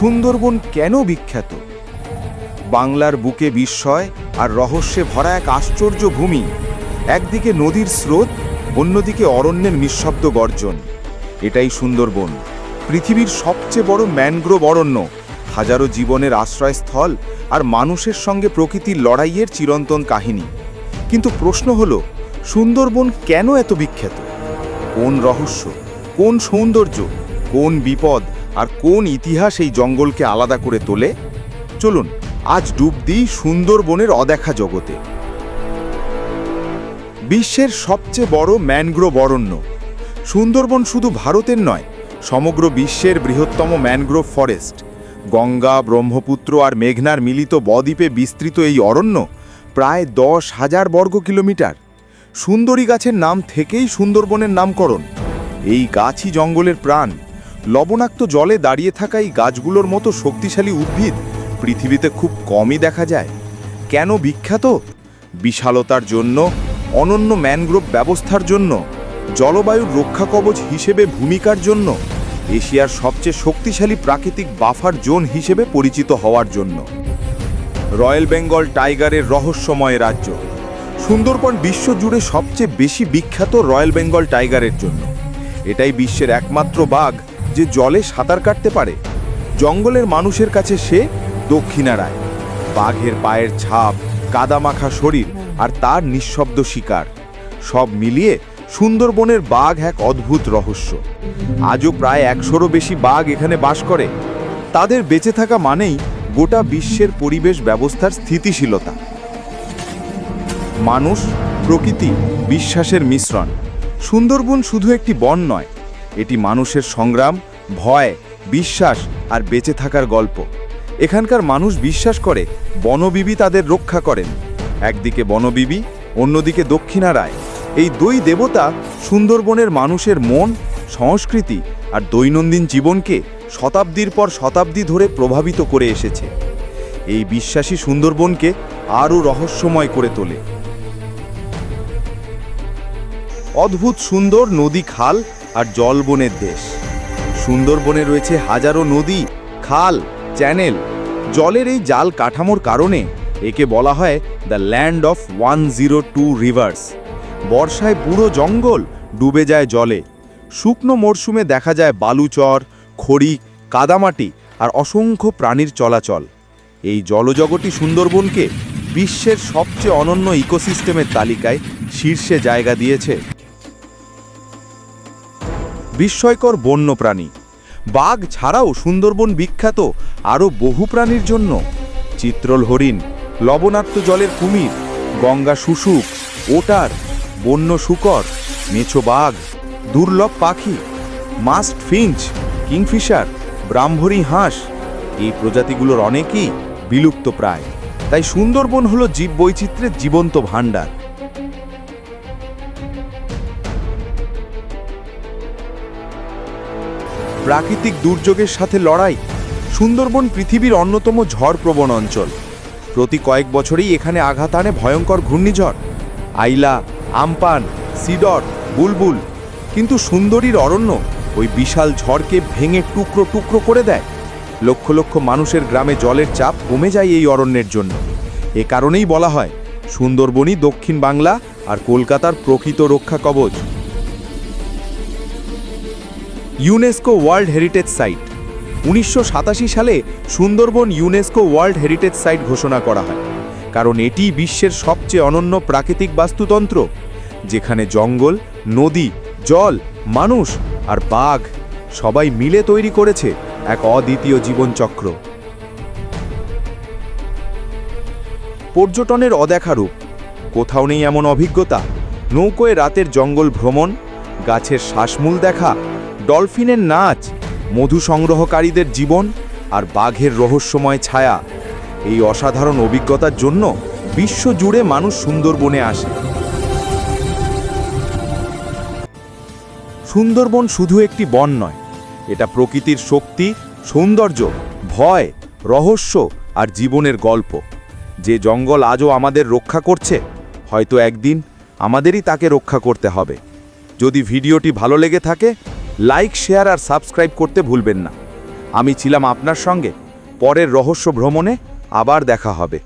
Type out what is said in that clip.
সুন্দরবন কেন বিখ্যাত? বাংলার বুকে বিস্ময় আর রহস্যে ভরা এক আশ্চর্য ভূমি। একদিকে নদীর স্রোত, অন্যদিকে অরণ্যের নিঃশব্দ গর্জন। এটাই সুন্দরবন। পৃথিবীর সবচেয়ে বড় ম্যানগ্রোভ অরণ্য। হাজারো জীবনের আশ্রয়স্থল আর মানুষের সঙ্গে প্রকৃতির লড়াইয়ের চিরন্তন কাহিনী। কিন্তু প্রশ্ন হলো, সুন্দরবন কেন এত বিখ্যাত? কোন রহস্য? কোন সৌন্দর্য? কোন বিপদ? আর কোন ইতিহাস এই জঙ্গলকে আলাদা করে তোলে? চলুন, আজ ডুব দিই সুন্দরবনের অদেখা জগতে। বিশ্বের সবচেয়ে বড় ম্যানগ্রোভ অরণ্য। সুন্দরবন শুধু ভারতের নয়, সমগ্র বিশ্বের বৃহত্তম ম্যানগ্রোভ ফরেস্ট। গঙ্গা, ব্রহ্মপুত্র আর মেঘনার মিলিত বদ্বীপে বিস্তৃত এই অরণ্য প্রায় দশ হাজার বর্গ কিলোমিটার। সুন্দরী গাছের নাম থেকেই সুন্দরবনের নামকরণ। এই গাছই জঙ্গলের প্রাণ। লবণাক্ত জলে দাঁড়িয়ে থাকা এই গাছগুলোর মতো শক্তিশালী উদ্ভিদ পৃথিবীতে খুব কমই দেখা যায়। কেন বিখ্যাত? বিশালতার জন্য, অনন্য ম্যানগ্রোভ ব্যবস্থার জন্য, জলবায়ুর রক্ষা কবচ হিসেবে ভূমিকার জন্য, এশিয়ার সবচেয়ে শক্তিশালী প্রাকৃতিক বাফার জোন হিসেবে পরিচিত হওয়ার জন্য। রয়্যাল বেঙ্গল টাইগারের রহস্যময় রাজ্য। সুন্দরবন বিশ্বজুড়ে সবচেয়ে বেশি বিখ্যাত রয়্যাল বেঙ্গল টাইগারের জন্য। এটাই বিশ্বের একমাত্র বাঘ যে জলে সাঁতার কাটতে পারে, জঙ্গলের মানুষের কাছে সে দক্ষিণারায় বাঘের পায়ের ছাপ, কাদামাখা শরীর আর তার নিঃশব্দ শিকার, সব মিলিয়ে সুন্দরবনের বাঘ এক অদ্ভুত রহস্য। আজও প্রায় একশোরও বেশি বাঘ এখানে বাস করে। তাদের বেঁচে থাকা মানেই গোটা বিশ্বের পরিবেশ ব্যবস্থার স্থিতিশীলতা। মানুষ, প্রকৃতি, বিশ্বাসের মিশ্রণ। সুন্দরবন শুধু একটি বন নয় এটি মানুষের সংগ্রাম, ভয়, বিশ্বাস আর বেঁচে থাকার গল্প। এখানকার মানুষ বিশ্বাস করে বনবিবি তাদের রক্ষা করেন। একদিকে বনবিবি, অন্যদিকে দক্ষিণারায়। এই দুই দেবতা সুন্দরবনের মানুষের মন, সংস্কৃতি আর দৈনন্দিন জীবনকে শতাব্দীর পর শতাব্দী ধরে প্রভাবিত করে এসেছে। এই বিশ্বাসী সুন্দরবনকে আরও রহস্যময় করে তোলে। অদ্ভুত সুন্দর নদী খাল আর জলবনের দেশ। সুন্দরবনে রয়েছে হাজারো নদী, খাল, চ্যানেল। জলের এই জাল কাঠামোর কারণে একে বলা হয় the land of one zero two rivers. বর্ষায় পুরো জঙ্গল ডুবে যায় জলে। শুকনো মরশুমে দেখা যায় বালুচর, খড়ি, কাদামাটি আর অসংখ্য প্রাণীর চলাচল। এই জলজগতই সুন্দরবনকে বিশ্বের সবচেয়ে অনন্য ইকোসিস্টেমের তালিকায় শীর্ষে জায়গা দিয়েছে। বিস্ময়কর বন্যপ্রাণী। বাঘ ছাড়াও সুন্দরবন বিখ্যাত আরও বহু প্রাণীর জন্য। চিত্রল হরিণ, লবণাক্ত জলের কুমির, গঙ্গা শুশুক, ওটার, বন্য শুকর, মেছো বাঘ, দুর্লভ পাখি, মাস্ট ফিঞ্চ, কিংফিশার ব্রাহ্মরী হাঁস, এই প্রজাতিগুলোর অনেকই বিলুপ্ত প্রায় তাই সুন্দরবন হলো জীববৈচিত্র্যের জীবন্ত ভাণ্ডার। প্রাকৃতিক দুর্যোগের সাথে লড়াই সুন্দরবন পৃথিবীর অন্যতম ঝড়প্রবণ অঞ্চল। প্রতি কয়েক বছরেই এখানে আঘাত আনে ভয়ঙ্কর ঘূর্ণিঝড়। Aila, Amphan, Sidr, Bulbul. কিন্তু সুন্দরীর অরণ্য ওই বিশাল ঝড়কে ভেঙে টুকরো টুকরো করে দেয়। লক্ষ লক্ষ মানুষের গ্রামে জলের চাপ কমে যায় এই অরণ্যের জন্য। এ কারণেই বলা হয়, সুন্দরবনই দক্ষিণ বাংলা আর কলকাতার প্রকৃত রক্ষা কবচ। ইউনেস্কো ওয়ার্ল্ড হেরিটেজ সাইট উনিশশো সাতাশি সালে Sundarban UNESCO World Heritage site ঘোষণা করা হয়। কারণ এটি বিশ্বের সবচেয়ে অনন্য প্রাকৃতিক বাস্তুতন্ত্র, যেখানে জঙ্গল, নদী, জল, মানুষ আর বাঘ সবাই মিলে তৈরি করেছে এক অদ্বিতীয় জীবনচক্র। পর্যটনের অদেখা রূপ, কোথাও নেই এমন অভিজ্ঞতা, নৌকোয় রাতের জঙ্গল ভ্রমণ, গাছের শ্বাসমূল দেখা ডলফিনের নাচ, মধু সংগ্রহকারীদের জীবন আর বাঘের রহস্যময় ছায়া, এই অসাধারণ অভিজ্ঞতার জন্য বিশ্বজুড়ে মানুষ সুন্দরবনে আসে। সুন্দরবন শুধু একটি বন নয়, এটা প্রকৃতির শক্তি, সৌন্দর্য, ভয়, রহস্য আর জীবনের গল্প। যে জঙ্গল আজও আমাদের রক্ষা করছে, হয়তো একদিন আমাদেরই তাকে রক্ষা করতে হবে। যদি ভিডিওটি ভালো লেগে থাকে লাইক, শেয়ার আর সাবস্ক্রাইব করতে ভুলবেন না। আমি ছিলাম আপনার সঙ্গে। পরের রহস্য ভ্রমণে আবার দেখা হবে।